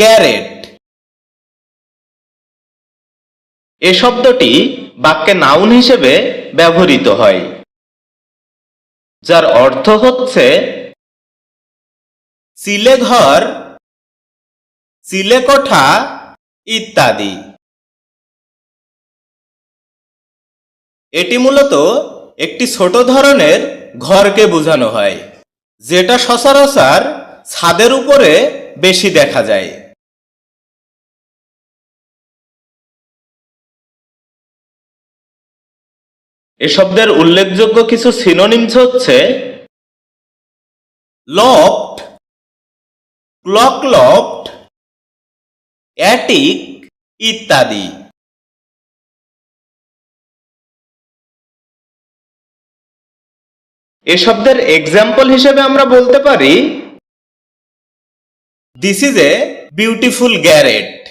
গ্যারেট। এ শব্দটি বাক্যে নাউন হিসেবে ব্যবহৃত হয়, যার অর্থ হচ্ছে চিলে ঘর চিলে কোঠা ইত্যাদি। এটি মূলত একটি ছোট ধরনের ঘরকে বোঝানো হয়, যেটা সচরাচর ছাদের উপরে বেশি দেখা যায়। এ শব্দের উল্লেখযোগ্য কিছু সিনোনিমস হচ্ছে লফট ক্লক লফট অ্যাটিক ইত্যাদি। এ শব্দের এক্সাম্পল হিসেবে আমরা বলতে পারি this is a beautiful garret